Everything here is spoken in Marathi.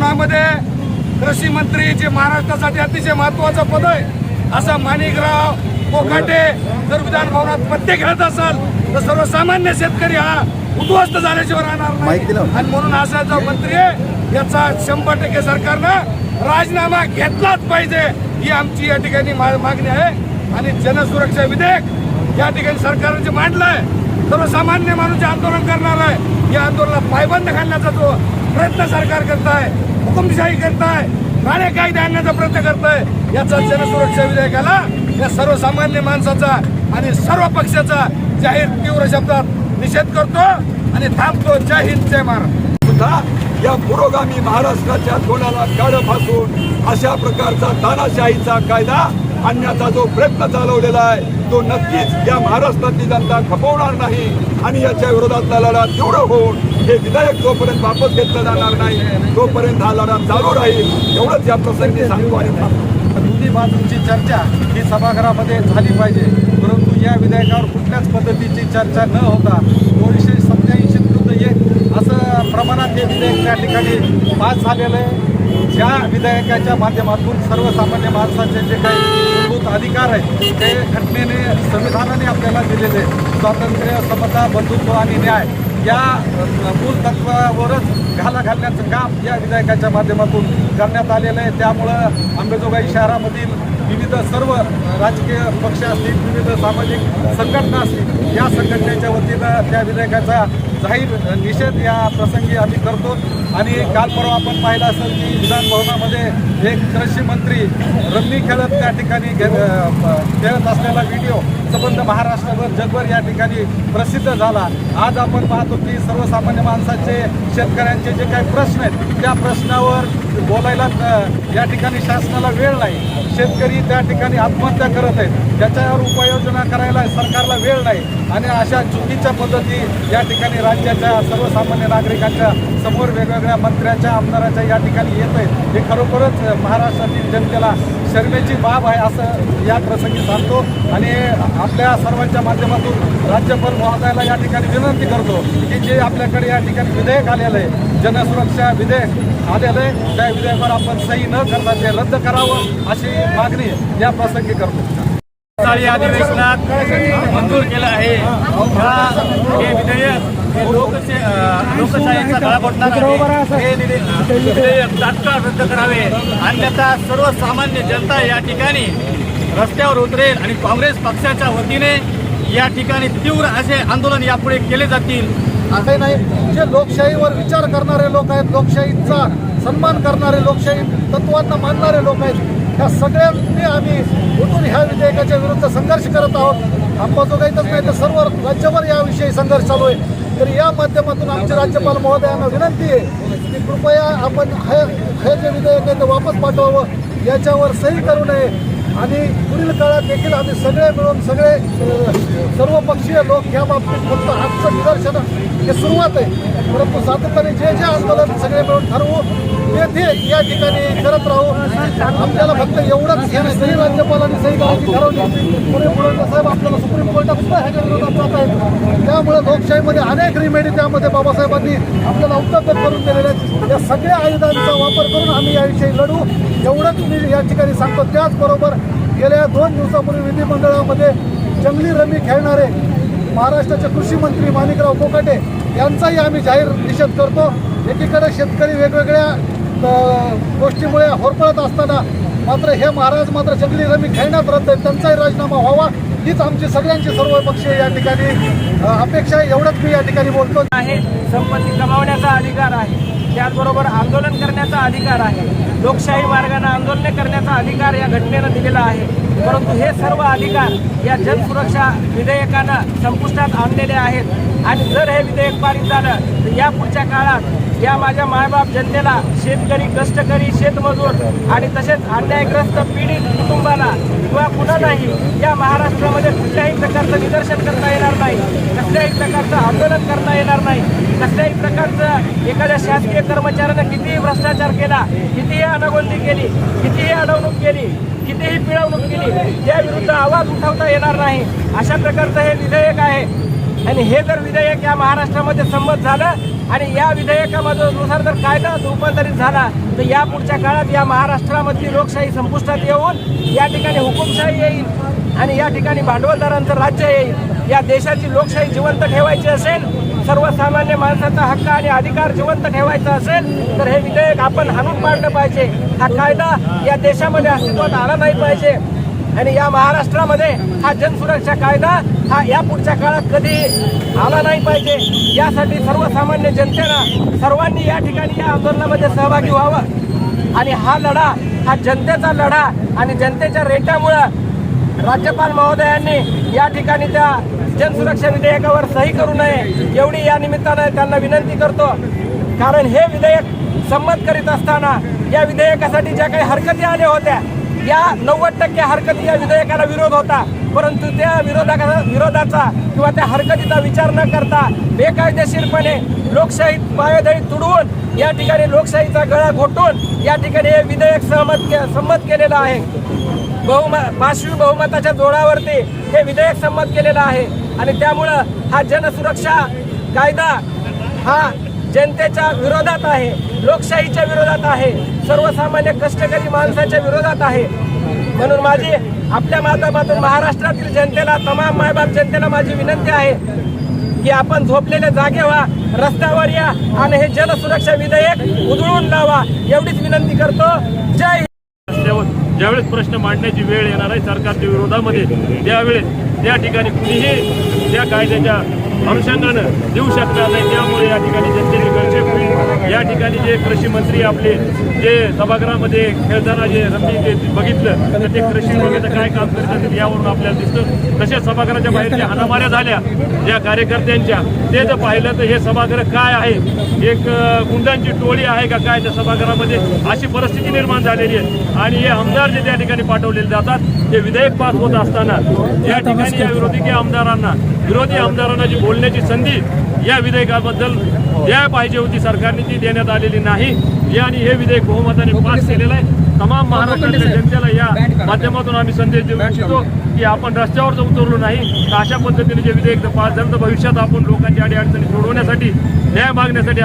भवनामध्ये कृषी मंत्री जे महाराष्ट्रासाठी अतिशय महत्वाचं पद आहे असा माणिकराव कोकाटे जर विधान भवनात पत्ते खेळत असाल तर सर्वसामान्य शेतकरी हा उद्ध्वस्त झाल्याशिवाय राहणार नाही. आणि म्हणून असा जो मंत्री आहे याचा शंभर टक्के सरकारनं राजीनामा घेतलाच पाहिजे ही आमची या ठिकाणी मागणी आहे आणि जनसुरक्षा विधेयक या ठिकाणी सरकारने जे मांडलंय सर्वसामान्य माणूस आंदोलन करणार आहे या आंदोलनाला पायबंद घालण्याचा जो प्रयत्न सरकार करत आहे हुकुमशाही करत आहे काळे कायदे आणण्याचा प्रयत्न करत आहे याचा जनसुरक्षा विधेयकाला या सर्वसामान्य माणसाचा आणि सर्व पक्षाचा जाहीर तीव्र शब्दात निषेध करतो आणि थांबतो. जय हिंद जय महाराष्ट्र सुद्धा या पुरोगामी महाराष्ट्राच्या तोंडाला काढ फासून अशा प्रकारचा तानाशाहीचा कायदा आणण्याचा जो प्रयत्न चालवलेला आहे तो नक्कीच या महाराष्ट्रातली जनता खपवणार नाही आणि याच्या विरोधातला लढा तीव्र होऊन हे विधेयक जोपर्यंत वापस घेतलं जाणार नाही तोपर्यंत हा लढा चालू राहील एवढंच या प्रसंगी सांगू आणि थांबतो. दोन्ही बाजूंची चर्चा ही सभागृहामध्ये झाली पाहिजे परंतु या विधेयकावर कुठल्याच पद्धतीची चर्चा न होता दोनशे सत्याऐंशी विरुद्ध एक असं प्रमाणात हे विधेयक त्या ठिकाणी पास झालेलं आहे ज्या विधेयकाच्या माध्यमातून सर्वसामान्य माणसाचे जे काही मूलभूत अधिकार आहेत. ते घटनेने संविधानाने आपल्याला दिलेले स्वातंत्र्य समता बंधुत्व आणि न्याय या मूल तत्वावरच घाला घालण्याचं काम या विधेयकाच्या माध्यमातून करण्यात आलेलं आहे. त्यामुळं अंबेजोगाई शहरामधील विविध सर्व राजकीय पक्ष असतील विविध सामाजिक संघटना असतील या संघटनेच्या वतीनं त्या विधेयकाचा जाहीर निषेध या प्रसंगी आम्ही करतो. आणि काल परवा आपण पाहिलं असेल की विधानभवनामध्ये एक कृषी मंत्री रम्मी खेळत त्या ठिकाणी खेळत असलेला व्हिडिओ संबंध महाराष्ट्रभर जगभर या ठिकाणी प्रसिद्ध झाला. आज आपण पाहतो की सर्वसामान्य माणसाचे शेतकऱ्यांचे जे काही प्रश्न आहेत त्या प्रश्नावर बोलायला या ठिकाणी शासनाला वेळ नाही. शेतकरी त्या ठिकाणी आत्महत्या करत आहेत. त्याच्यावर उपाययोजना करायला सरकारला वेळ नाही. आणि अशा चुकीच्या पद्धती या ठिकाणी राज्याच्या सर्वसामान्य नागरिकांच्या समोर वेगवेगळ्या मंत्र्याच्या आमदाराच्या या ठिकाणी येत आहे हे खरोखरच महाराष्ट्रातील जनतेला शर्मेची बाब आहे असं या प्रसंगी सांगतो आणि आपल्या सर्वांच्या माध्यमातून राज्यपाल महोदयाला या ठिकाणी विनंती करतो की जे आपल्याकडे या ठिकाणी विधेयक आलेलं आहे जनसुरक्षा विधेयक आलेलं आहे त्या विधेयकावर आपण सही न करता ते रद्द करावं अशी मागणी या प्रसंगी करतो. साली अधिवेशनात मंजूर केलं आहे. हा हे विधेयक हे लोकशे लोकशाहीचा गळा हे विधेयक तात्काळ रद्द करावे. अन्यथा सर्वसामान्य जनता या ठिकाणी रस्त्यावर उतरेल आणि काँग्रेस पक्षाच्या वतीने या ठिकाणी तीव्र असे आंदोलन यापुढे केले जातील. असे नाही जे लोकशाहीवर विचार करणारे लोक आहेत लोकशाहीचा सन्मान करणारे लोकशाही तत्वांना मानणारे लोक आहेत. ह्या सगळ्यांनी आम्ही उठून ह्या विधेयकाच्या विरुद्ध संघर्ष करत आहोत. अंबाजोगाईतच नाही तर सर्व राज्यभर याविषयी संघर्ष चालू आहे. तर या माध्यमातून आमचे राज्यपाल महोदयांना विनंती आहे की कृपया आपण हे हे जे विधेयक आहे ते वापस पाठवावं. याच्यावर सही करू नये. आणि पुढील काळात देखील आम्ही सगळे मिळून सगळे सर्वपक्षीय लोक या बाबतीत फक्त आजचं निदर्शन हे सुरुवात आहे. परंतु सातत्याने जे जे आंदोलन सगळे मिळून ठरवू ते ते या ठिकाणी करत राहू. आपल्याला फक्त एवढंच हे राज्यपालांनी सही करायची ठरवली पुढे पुढे साहेब आपल्याला सुप्रीम कोर्टात सुद्धा ह्याच्या विरोधात जात आहेत. त्यामुळे लोकशाहीमध्ये अनेक रिमेडी त्यामध्ये बाबासाहेबांनी आपल्याला उपलब्ध करून दिलेल्या आहेत. या सगळ्या आयुधांचा वापर करून आम्ही याविषयी लढू. एवढंच मी या ठिकाणी सांगतो. त्याचबरोबर गेल्या दोन दिवसापूर्वी विधिमंडळामध्ये जंगली रमी खेळणारे महाराष्ट्राचे कृषी मंत्री माणिकराव कोकाटे यांचाही आम्ही जाहीर निषेध करतो. एकीकडे शेतकरी वेगवेगळ्या गोष्टीमुळे होरपळत असताना मात्र हे महाराज मात्र जंगली रमी खेळण्यात रद्द आहेत. त्यांचाही राजीनामा व्हावा. हीच आमची सगळ्यांची सर्व पक्षीय या ठिकाणी अपेक्षा एवढंच मी या ठिकाणी बोलतो. आहे. संपत्ती कमावण्याचा अधिकार आहे. त्याचबरोबर आंदोलन करण्याचा अधिकार आहे. लोकशाही मार्गाने आंदोलन करण्याचा अधिकार या घटनेनं दिलेला आहे. परंतु हे सर्व अधिकार या जनसुरक्षा विधेयकानं संपुष्टात आणलेले आहेत. आणि जर हे विधेयक पारित झालं तर या पुढच्या काळात या माझ्या मायबाप जनतेला शेतकरी कष्टकरी शेतमजूर आणि तसेच अन्यायग्रस्त पीडित कुटुंबाला किंवा कुणालाही या महाराष्ट्रामध्ये कुठल्याही प्रकारचं निदर्शन करता येणार नाही कसल्याही प्रकारचं आंदोलन करता येणार नाही कसल्याही प्रकारचं एखाद्या शासकीय कर्मचाऱ्यानं कितीही भ्रष्टाचार केला कितीही अनागोंदी केली कितीही अडवणूक केली कितीही पिळवणूक केली त्या विरुद्ध आवाज उठवता येणार नाही. अशा प्रकारचं हे विधेयक आहे. आणि हे जर विधेयक या महाराष्ट्रामध्ये संमत झालं आणि या विधेयकानुसार जर कायदा रूपांतरित झाला तर या पुढच्या काळात या महाराष्ट्रामधली लोकशाही संपुष्टात येऊन या ठिकाणी हुकुमशाही येईल आणि या ठिकाणी भांडवलदारांचं राज्य येईल. या देशाची लोकशाही जिवंत ठेवायची असेल सर्वसामान्य माणसाचा हक्क आणि अधिकार जिवंत ठेवायचा असेल तर हे विधेयक आपण हाणून पाडलं पाहिजे. हा कायदा या देशामध्ये अस्तित्वात आला नाही पाहिजे. आणि या महाराष्ट्रामध्ये हा जनसुरक्षा कायदा हा या पुढच्या काळात कधी आला नाही पाहिजे. यासाठी सर्वसामान्य जनतेनं सर्वांनी या ठिकाणी या आंदोलनामध्ये सहभागी व्हावं. आणि हा लढा हा जनतेचा लढा आणि जनतेच्या रेट्यामुळं राज्यपाल महोदयांनी या ठिकाणी त्या जनसुरक्षा विधेयकावर सही करू नये एवढी या निमित्तानं त्यांना विनंती करतो. कारण हे विधेयक संमत करीत असताना या विधेयकासाठी ज्या काही हरकती आल्या होत्या या नव्वद टक्के हरकती या विधेयकाला विरोध होता. परंतु त्या विरोधा विरोधाचा किंवा त्या हरकतीचा विचार न करता बेकायदेशीरपणे लोकशाही पायदळी तुडवून या ठिकाणी लोकशाहीचा गळा घोटून या ठिकाणी हे विधेयक सहमत के- संमत केलेलं आहे. बहुमत पाशवी बहुमताच्या जोरावरती हे विधेयक संमत केलेलं आहे. आणि त्यामुळं हा जनसुरक्षा कायदा हा जनतेच्या विरोधात आहे लोकशाहीच्या विरोधात आहे सर्वसामान्य कष्टकरी माणसाच्या विरोधात आहे. म्हणून माझी आपल्या माध्यमातून महाराष्ट्रातील जनतेला तमाम मायबाप जनतेला माझी विनंती आहे की आपण झोपलेले जागे व्हा रस्त्यावर या आणि हे जनसुरक्षा विधेयक उधळून लावा एवढीच विनंती करतो. जय ज्यावेळेस प्रश्न मांडण्याची वेळ येणार आहे सरकारच्या विरोधामध्ये त्यावेळेस त्या ठिकाणी कुणीही त्या कायद्याच्या अनुषंगानं देऊ शकणार नाही. त्यामुळे या ठिकाणी जनतेने गरजे होईल या ठिकाणी जे कृषी मंत्री आपले जे सभागृहामध्ये खेळताना जे रमी जे बघितलं तर ते कृषी विभागाचं काय काम करतात यावरून आपल्याला दिसतं. तसेच सभागृहाच्या बाहेर ज्या हाणामाऱ्या झाल्या ज्या कार्यकर्त्यांच्या ते जर पाहिलं तर हे सभागृह काय आहे? एक गुंडांची टोळी आहे का काय त्या सभागृहामध्ये? अशी परिस्थिती निर्माण झालेली आहे. आणि हे आमदार जे त्या ठिकाणी पाठवलेले जातात ते विधेयक पास होत असताना या ठिकाणी या विरोधी आमदारांना विरोधी आमदारांना जी बोलण्याची संधी या विधेयकाबद्दल द्यायला पाहिजे होती सरकारने ती देण्यात आलेली नाही. या आणि हे विधेयक बहुमताने पास केलेलं आहे. तमाम महाराष्ट्रातल्या जनतेला या माध्यमातून आम्ही संदेश देऊ इच्छितो की आपण रस्त्यावर जर उतरलो नाही तर अशा पद्धतीने जे विधेयक पास झालं तर भविष्यात आपण लोकांच्या अडीअडचणी सोडवण्यासाठी न्याय मागण्यासाठी